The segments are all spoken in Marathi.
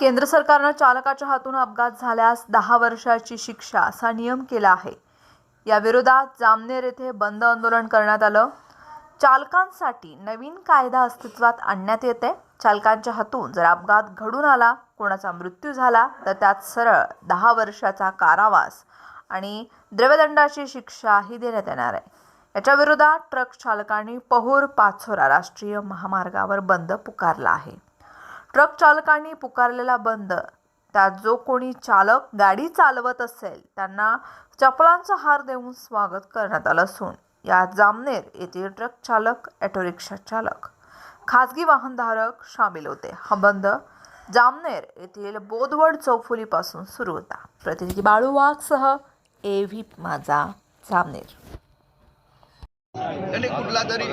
केंद्र सरकारनं चालकाच्या हातून अपघात झाल्यास दहा वर्षाची शिक्षा असा नियम केला आहे. याविरोधात जामनेर येथे बंद आंदोलन करण्यात आलं. चालकांसाठी नवीन कायदा अस्तित्वात आणण्यात येते. चालकांच्या हातून जर अपघात घडून आला कोणाचा मृत्यू झाला तर त्यात सरळ दहा वर्षाचा कारावास आणि द्रव्यदंडाची शिक्षाही देण्यात येणार आहे. याच्या विरोधात ट्रक चालकांनी पहोर पाचोरा राष्ट्रीय महामार्गावर बंद पुकारला आहे. ट्रक चालकांनी पुकारलेला बंद. त्यात जो कोणी चालक गाडी चालवत असेल त्यांना चपलांचा हार देऊन स्वागत करण्यात आलं असून यात जामनेर येथील ट्रक चालक ऑटो रिक्षा चालक खाजगी वाहनधारक सामील होते. हा बंद जामनेर येथील बोधवड चौफुलीपासून सुरू होता. प्रतिनिधी बाळू वाघसह ए व्ही माझा जामनेर. त्यांनी कुठला तरी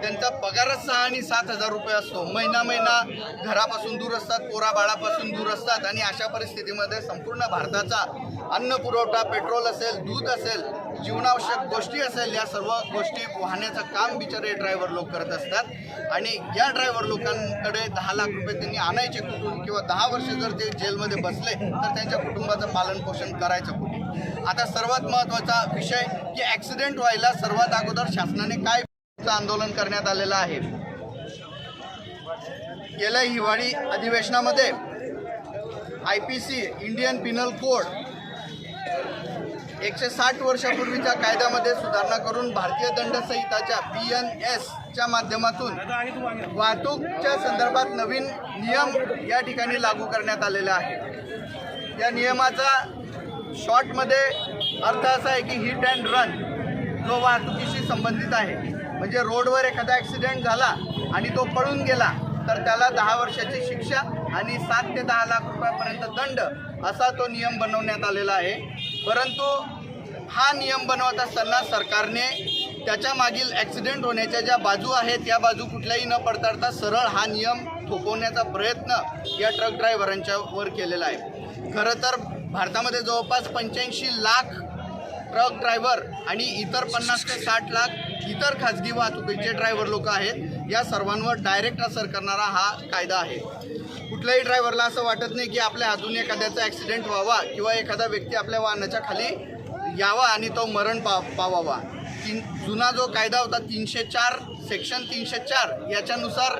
त्यांचा पगारच सहा आणि सात हजार रुपये असतो. महिना महिना घरापासून दूर असतात पोरा बाळापासून दूर असतात आणि अशा परिस्थितीमध्ये संपूर्ण भारताचा अन्न पुरवठा पेट्रोल असेल दूध असेल जीवनावश्यक गोष्टी असेल या सर्व गोष्टी वाहण्याचं काम बिचारे ड्रायव्हर लोक करत असतात. आणि या ड्रायव्हर लोकांकडे दहा लाख रुपये त्यांनी आणायचे कुठून किंवा दहा वर्ष जर ते जेलमध्ये बसले तर त्यांच्या कुटुंबाचं पालन पोषण करायचं कुठे? आता सर्वात महत्त्वाचा विषय की ॲक्सिडेंट व्हायला सर्वात अगोदर शासनाने काय आंदोलन करण्यात आलेलं आहे? गेल्या हिवाळी अधिवेशनामध्ये I P C Indian penal code एकशे साठ वर्षापूर्वीच्या कायद्यामध्ये सुधारणा करून भारतीय दंडसंहिताच्या बी एन एसच्या माध्यमातून वाहतूकच्या संदर्भात नवीन नियम या ठिकाणी लागू करण्यात आलेला आहे या नियमाचा शॉर्टमध्ये अर्थ असा आहे की हिट अँड रन जो वाहतुकीशी संबंधित आहे. म्हणजे रोडवर एखादा ॲक्सिडेंट झाला आणि तो पळून गेला तर त्याला दहा वर्षाची शिक्षा आणि सात ते दहा लाख रुपयापर्यंत दंड असा तो नियम बनवण्यात आलेला आहे. परंतु हा नियम बनवत असताना सरकारने त्याच्या मागील ॲक्सिडेंट होण्याच्या ज्या बाजू आहेत या बाजू कुठल्याही न पडताळता सरळ हा नियम थोपवण्याचा प्रयत्न या ट्रक ड्रायव्हरांच्यावर केलेला आहे. खरं तर भारतामध्ये जवळपास पंच्याऐंशी लाख ट्रक ड्रायव्हर आणि इतर पन्नास ते साठ लाख इतर खाजगी वाहतुकीचे ड्रायव्हर लोक आहेत. या सर्वांवर डायरेक्ट असर करणारा हा कायदा आहे. कुठल्याही ड्रायव्हरला असं वाटत नाही की आपल्या हातून एखाद्याचा ॲक्सिडेंट व्हावा किंवा एखादा व्यक्ती आपल्या वाहनाच्या खाली यावा आणि तो मरण पा पावावा. तीन जुना जो कायदा होता तीनशे चार सेक्शन तीनशे चार याच्यानुसार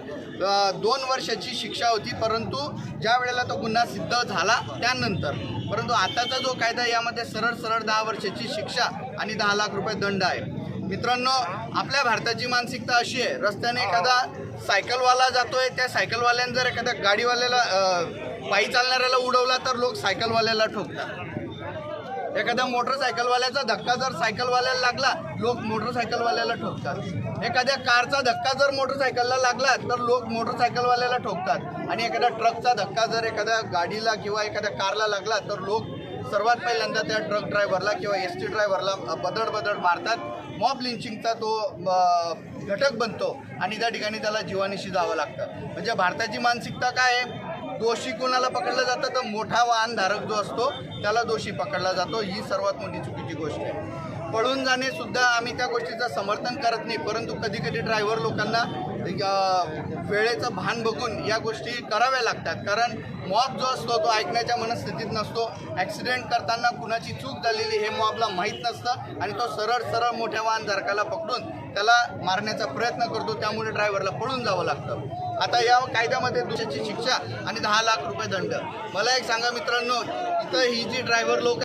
दोन वर्षाची शिक्षा होती. परंतु ज्या वेळेला तो गुन्हा सिद्ध झाला त्यानंतर. परंतु आताचा जो कायदा यामध्ये सरळ सरळ दहा वर्षाची शिक्षा आणि दहा लाख रुपये दंड आहे. मित्रांनो आपल्या भारताची मानसिकता अशी आहे रस्त्याने एखादा सायकलवाला जातोय त्या सायकलवाल्याने जर एखाद्या गाडीवाल्याला पायी चालणाऱ्याला उडवला तर लोक सायकलवाल्याला ठोकतात. एखाद्या मोटरसायकलवाल्याचा धक्का जर सायकलवाल्याला लागला लोक मोटरसायकलवाल्याला ठोकतात. एखाद्या कारचा धक्का जर मोटरसायकलला लागला तर लोक मोटरसायकलवाल्याला ठोकतात. आणि एखाद्या ट्रकचा धक्का जर एखाद्या गाडीला किंवा एखाद्या कारला लागला तर लोक सर्वात पहिल्यांदा त्या ट्रक ड्रायव्हरला किंवा एस टी ड्रायव्हरला बदड बदड मारतात. मॉब लिंचिंगचा तो घटक बनतो आणि त्या ठिकाणी त्याला जीवानिशी जावं लागतं. म्हणजे भारताची मानसिकता काय आहे? दोषी कोणाला पकडलं जातं तर मोठा वाहनधारक जो असतो त्याला दोषी पकडला जातो. ही सर्वात मोठी चुकीची गोष्ट आहे. पळून जाणेसुद्धा आम्ही त्या गोष्टीचं समर्थन करत नाही परंतु कधी कधी ड्रायव्हर लोकांना वेळेचं भान बघून या गोष्टी कराव्या लागतात. कारण मॉब जो असतो तो ऐकण्याच्या मनस्थितीत नसतो. ॲक्सिडेंट करताना कुणाची चूक झालेली हे मॉबला माहीत नसतं आणि तो सरळ सरळ मोठ्या वाहनधारकाला पकडून त्याला मारण्याचा प्रयत्न करतो त्यामुळे ड्रायव्हरला पळून जावं लागतं. आता या कायद्यामध्ये दुसऱ्याची शिक्षा आणि दहा लाख रुपये दंड. मला एक सांगा मित्रांनो इथं ही जी ड्रायव्हर लोक